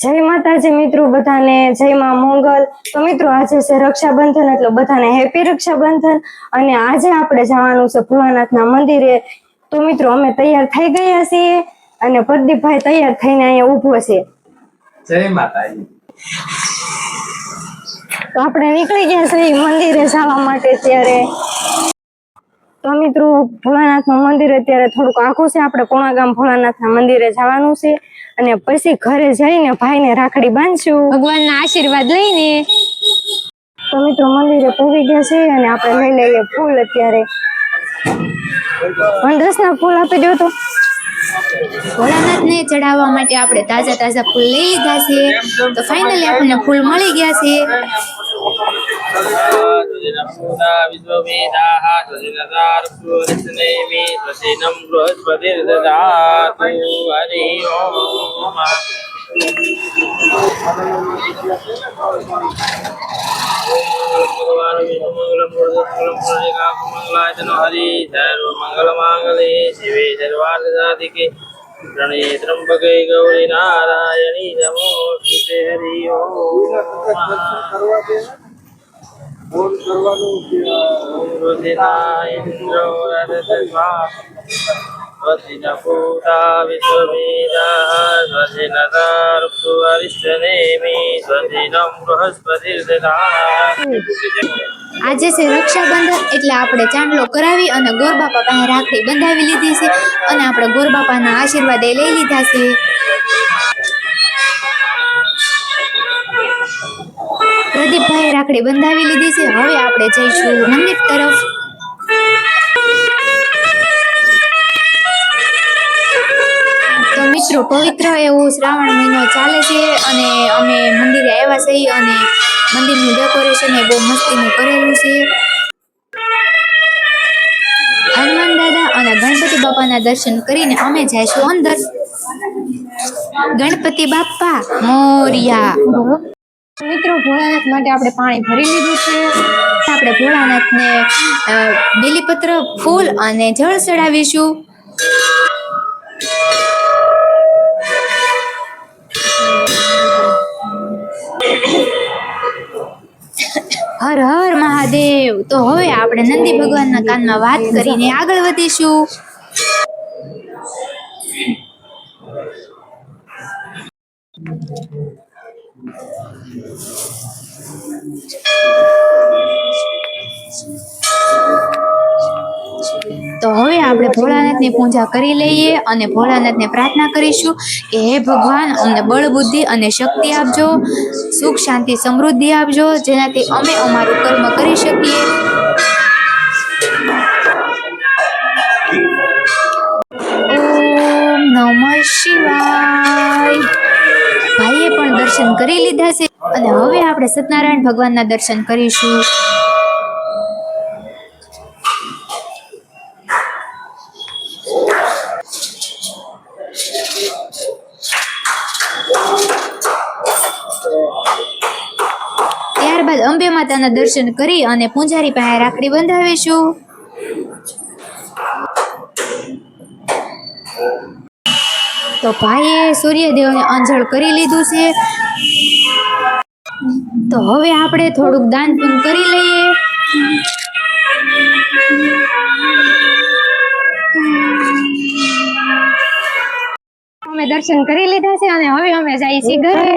જય માતાજી મિત્રો બધાને જય માં મોંગલ. તો મિત્રો આજે છે રક્ષાબંધન એટલે બધાને હેપી રક્ષાબંધન. અને આજે આપણે જવાનું છે ભોળાનાથના મંદિરે. તો મિત્રો અમે તૈયાર થઈ ગયા છીએ અને પ્રદીપભાઈ તૈયાર થઈને અહીંયા ઊભો છે. જય માતાજી. તો આપણે નીકળી ગયા છીએ મંદિરે જવા માટે ત્યારે. તો મિત્રો ભોળાનાથનું મંદિર અત્યારે થોડુંક આખું છે. આપણે કોણા ગામ ભોળાનાથના મંદિરે જવાનું છે. અને પછી ઘરે જઈને ભાઈને રાખડી બાંધશું. ભગવાનના આશીર્વાદ લઈને. તો મિત્રો મંદિરે પૂરી ગયા છે અને આપણે લઈ લઈએ ફૂલ અત્યારે. વનરસના ફૂલ આપી દો તો. ભોળાનાથને ચડાવવા માટે આપણે તાજા તાજા ફૂલ લઈ લીધા છે. તો ફાઇનલી આપણને ફૂલ મળી ગયા છે. विश्ववेदाः त्वजिनदार्भुरचनेमि त्वजिनं बृहस्पतिर्ददातु हरिः ओम् हरि सर्वमङ्गलमाङ्गले शिवे सर्वार्थसाधिके प्रणये त्र्यम्बके गौरी नारायणी नमोऽस्तु हरि ओम् ઇન્દ્રો પૂતા વિશ્વમેધા આજે છે રક્ષાબંધન એટલે આપણે ચાંદલો કરાવી અને ગોરબાપા પાસે રાખડી બંધાવી લીધી છે અને આપણે ગોરબાપાના આશીર્વાદ એ લઈ લીધા છે. પ્રદીપભાઈ રાખડી બંધાવી લીધી છે. હવે આપણે જઈશું મંદિર તરફ. મિત્રો, પવિત્ર એવો શ્રાવણ મહિનો ચાલે છે અને અમે મંદિરે આવ્યા છીએ અને મંદિરનું ડેકોરેશન એ બહુ મસ્તીનું કરેલું છે. હનુમાન દાદા અને ગણપતિ બાપાના દર્શન કરીને અમે જઈશું અંદર. ગણપતિ બાપા મોરિયા. ભોળાનાથ માટે આપણે પાણી ભરી લીધું છે. આપણે ભોળાનાથને બેલીપત્ર, ફૂલ અને જળ ચડાવીશું. હર હર મહાદેવ. તો હવે આપણે નંદી ભગવાનના કાનમાં વાત કરીને આગળ વધીશું. તો હવે આપણે ભોળાનાથની પૂજા કરી લઈએ અને ભોળાનાથને પ્રાર્થના કરીશું કે હે ભગવાન, અમને બળ, બુદ્ધિ અને શક્તિ આપજો, સુખ, શાંતિ, સમૃદ્ધિ આપજો, જેનાથી અમે અમારું કર્મ કરી શકીએ. દર્શન કરી લીધા છે. અને હવે આપણે સત્યનારાયણ ભગવાનના દર્શન કરીશું. ત્યારબાદ અંબે માતાના દર્શન કરી અને પૂજારી પાસે રાખડી બંધાવીશું. તો ભાઈએ સૂર્યદેવને અંજળ કરી લીધું છે. તો હવે આપણે થોડુંક દાન પણ કરી લઈએ. અમે દર્શન કરી લીધા છે અને હવે અમે જઈએ છીએ ઘરે.